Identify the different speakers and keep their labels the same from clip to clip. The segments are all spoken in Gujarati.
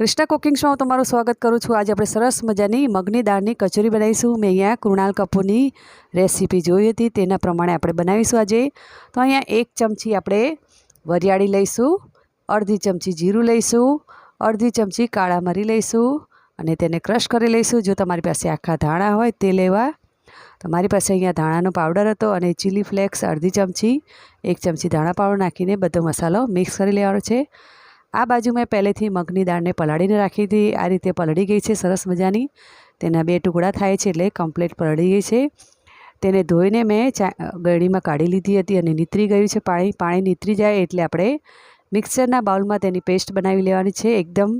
Speaker 1: કૃષ્ણા કુકિંગ શોમાં તમારું સ્વાગત કરું છું. આજે આપણે સરસ મજાની મગની દાળની કચોરી બનાવીશું. મેં અહીંયા કૃણાલ કપૂરની રેસીપી જોઈ હતી, તેના પ્રમાણે આપણે બનાવીશું આજે. તો અહીંયા એક ચમચી આપણે વરિયાળી લઈશું, અડધી ચમચી જીરું લઈશું, અડધી ચમચી કાળા મરી લઈશું અને તેને ક્રશ કરી લઈશું. જો તમારી પાસે આખા ધાણા હોય તે લેવા. તમારી પાસે અહીંયા ધાણાનો પાવડર હતો અને ચીલી ફ્લેક્સ અડધી ચમચી, એક ચમચી ધાણા પાવડર નાખીને બધો મસાલો મિક્સ કરી લેવાનો છે. આ બાજુ મેં પહેલેથી મગની દાળને પલાળીને રાખી હતી. આ રીતે પલળી ગઈ છે, સરસ મજાની. તેના બે ટુકડા થાય છે એટલે કમ્પ્લીટ પલળી ગઈ છે. તેને ધોઈને મેં ચા ગળણીમાં કાઢી લીધી હતી અને નીતરી ગયું છે પાણી. પાણી નીતરી જાય એટલે આપણે મિક્સરના બાઉલમાં તેની પેસ્ટ બનાવી લેવાની છે. એકદમ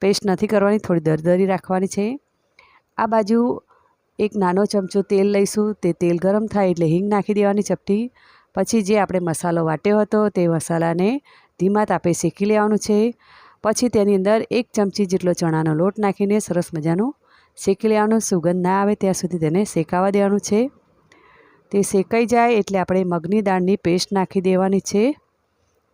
Speaker 1: પેસ્ટ નથી કરવાની, થોડી દરદરી રાખવાની છે. આ બાજુ એક નાનો ચમચો તેલ લઈશું. તે તેલ ગરમ થાય એટલે હિંગ નાખી દેવાની ચપટી. પછી જે આપણે મસાલો વાટ્યો હતો તે મસાલાને ધીમા તાપે શેકી લેવાનું છે. પછી તેની અંદર એક ચમચી જેટલો ચણાનો લોટ નાખીને સરસ મજાનું શેકી લેવાનું, સુગંધ ના આવે ત્યાં સુધી તેને શેકાવા દેવાનું છે. તે શેકાઈ જાય એટલે આપણે મગની દાળની પેસ્ટ નાખી દેવાની છે.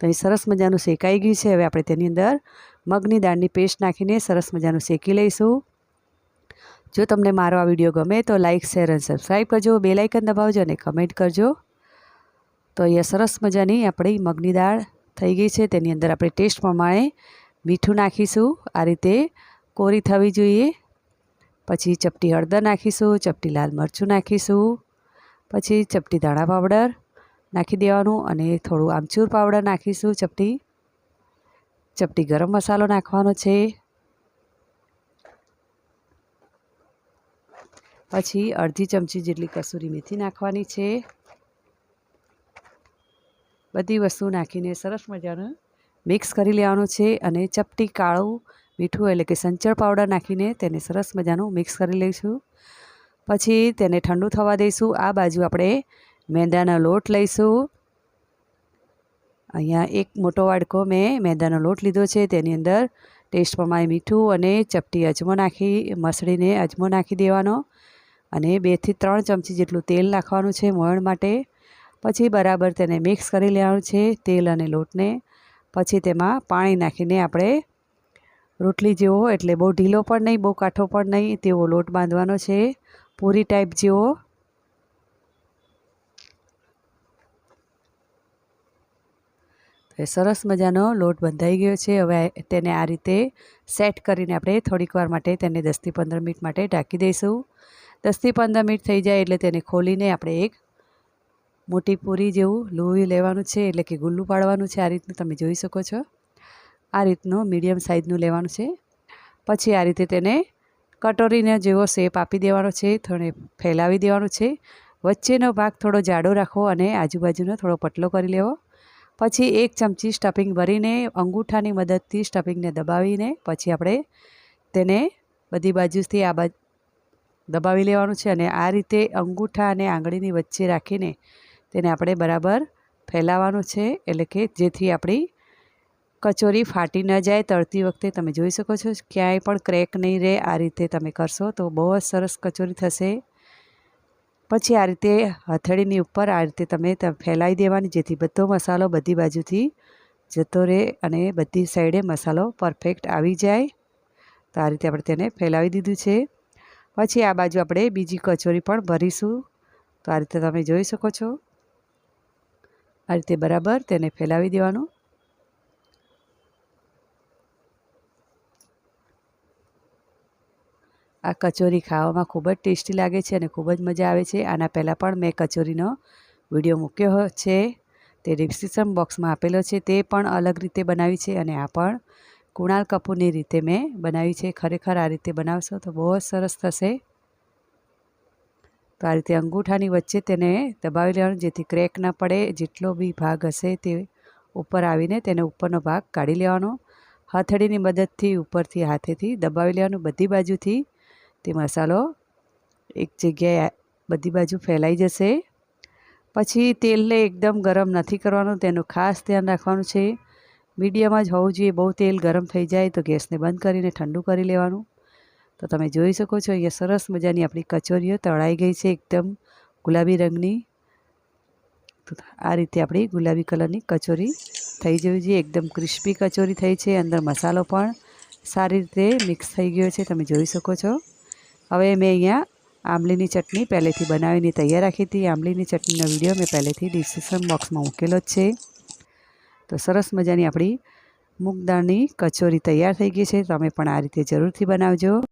Speaker 1: તો સરસ મજાનું શેકાઈ ગયું છે. હવે આપણે તેની અંદર મગની દાળની પેસ્ટ નાખીને સરસ મજાનું શેકી લઈશું. જો તમને મારો આ વીડિયો ગમે તો લાઇક શેર અને સબસ્ક્રાઈબ કરજો. બેલાઇકન દબાવજો અને કમેન્ટ કરજો. તો અહીંયા સરસ મજાની આપણી મગની દાળ થઈ ગઈ છે. તેની અંદર આપણે ટેસ્ટ પ્રમાણે મીઠું નાખીશું. આ રીતે કોરી થવી જોઈએ. પછી ચપટી હળદર નાખીશું, ચપટી લાલ મરચું નાખીશું, પછી ચપટી ધાણા પાવડર નાખી દેવાનું અને થોડું આમચૂર પાવડર નાખીશું ચપટી. ચપટી ગરમ મસાલો નાખવાનો છે. પછી અડધી ચમચી જેટલી કસૂરી મેથી નાખવાની છે. બધી વસ્તુ નાખીને સરસ મજાનું મિક્સ કરી લેવાનું છે અને ચપટી કાળું મીઠું એટલે કે સંચળ પાવડર નાખીને તેને સરસ મજાનું મિક્સ કરી લઈશું. પછી તેને ઠંડુ થવા દઈશું. આ બાજુ આપણે મેંદાનો લોટ લઈશું. અહીંયા એક મોટો વાડકો મેં મેંદાનો લોટ લીધો છે. તેની અંદર ટેસ્ટ પ્રમાણે મીઠું અને ચપટી અજમો નાખી, મસળીને અજમો નાખી દેવાનો અને બેથી ત્રણ ચમચી જેટલું તેલ નાખવાનું છે મોયણ માટે. પછી બરાબર તેને મિક્સ કરી લેવાનું છે તેલ અને લોટને. પછી તેમાં પાણી નાખીને આપણે રોટલી જેવો, એટલે બહુ ઢીલો પણ નહીં, બહુ કાઠો પણ નહીં, તેવો લોટ બાંધવાનો છે. પૂરી ટાઈપ જેવો. સરસ મજાનો લોટ બંધાઈ ગયો છે. હવે તેને આ રીતે સેટ કરીને આપણે થોડીક વાર માટે તેને દસથી પંદર મિનિટ માટે ઢાંકી દઈશું. દસથી પંદર મિનિટ થઈ જાય એટલે તેને ખોલીને આપણે એક મોટી પૂરી જેવું લોહી લેવાનું છે, એટલે કે ગુલ્લું પાડવાનું છે, આ રીતનું તમે જોઈ શકો છો. આ રીતનું મીડિયમ સાઇઝનું લેવાનું છે. પછી આ રીતે તેને કટોરીને જેવો શેપ આપી દેવાનો છે, થોડે ફેલાવી દેવાનો છે. વચ્ચેનો ભાગ થોડો જાડો રાખવો અને આજુબાજુનો થોડો પતલો કરી લેવો. પછી એક ચમચી સ્ટફિંગ ભરીને અંગૂઠાની મદદથી સ્ટફિંગને દબાવીને પછી આપણે તેને બધી બાજુથી આ બાજુ, દબાવી લેવાનું છે અને આ રીતે અંગૂઠા અને આંગળીની વચ્ચે રાખીને તેને આપણે બરાબર ફેલાવવાનું છે, એટલે કે જેથી આપણી કચોરી ફાટી ન જાય, તળતી વખતે તમે જોઈ શકો છો ક્યાંય પણ ક્રેક નહીં રહે, આ રીતે તમે કરશો તો બહુ જ સરસ કચોરી થશે. પછી આ રીતે હથેળીની ઉપર આ રીતે તમે ફેલાવી દેવાની, જેથી બધો મસાલો બધી બાજુથી જતો રહે અને બધી સાઈડે મસાલો પરફેક્ટ આવી જાય. તો આ રીતે આપણે તેને ફેલાવી દીધું છે. પછી આ બાજુ આપણે બીજી કચોરી પણ ભરીશું. તો આ રીતે તમે જોઈ શકો છો. આ રીતે બરાબર તેને ફેલાવી દેવાનું. આ કચોરી ખાવામાં ખૂબ જ ટેસ્ટી લાગે છે અને ખૂબ જ મજા આવે છે. આના પહેલાં પણ મેં કચોરીનો વીડિયો મૂક્યો છે. તે ડિસ્ક્રિપ્શન બોક્સમાં આપેલો છે. તે પણ અલગ રીતે બનાવી છે અને આ પણ કુણાલ કપૂરની રીતે મેં બનાવી છે. ખરેખર આ રીતે બનાવશો તો બહુ જ સરસ થશે. તો આ રીતે અંગૂઠાની વચ્ચે તેને દબાવી લેવાનું, જેથી ક્રેક ના પડે, જેટલો બી ભાગ હશે તે ઉપર આવીને તેને ઉપરનો ભાગ કાઢી લેવાનો. હથેળીની મદદથી ઉપરથી હાથેથી દબાવી લેવાનું. બધી બાજુથી તે મસાલો એક જગ્યાએ બધી બાજુ ફેલાઈ જશે. પછી તેલને એકદમ ગરમ નથી કરવાનું. તેનું ખાસ ધ્યાન રાખવાનું છે. મીડિયમ જ હોવું જોઈએ. બહુ તેલ ગરમ થઈ જાય તો ગેસને બંધ કરીને ઠંડુ કરી લેવાનું. તો તમે જોઈ શકો છો, અહીંયા સરસ મજાની આપણી કચોરીઓ તળાઈ ગઈ છે એકદમ ગુલાબી રંગની. તો આ રીતે આપણી ગુલાબી કલરની કચોરી થઈ જવી જોઈએ. એકદમ ક્રિસ્પી કચોરી થઈ છે, અંદર મસાલો પણ સારી રીતે મિક્સ થઈ ગયો છે, તમે જોઈ શકો છો. હવે મેં અહીંયા આંબલીની ચટણી પહેલેથી બનાવીને તૈયાર રાખી હતી. આંબલીની ચટણીનો વીડિયો મેં પહેલેથી ડિસ્ક્રિપ્શન બોક્સમાં મૂકેલો જ છે. તો સરસ મજાની આપણી મૂગદાળની કચોરી તૈયાર થઈ ગઈ છે. તમે પણ આ રીતે જરૂરથી બનાવજો.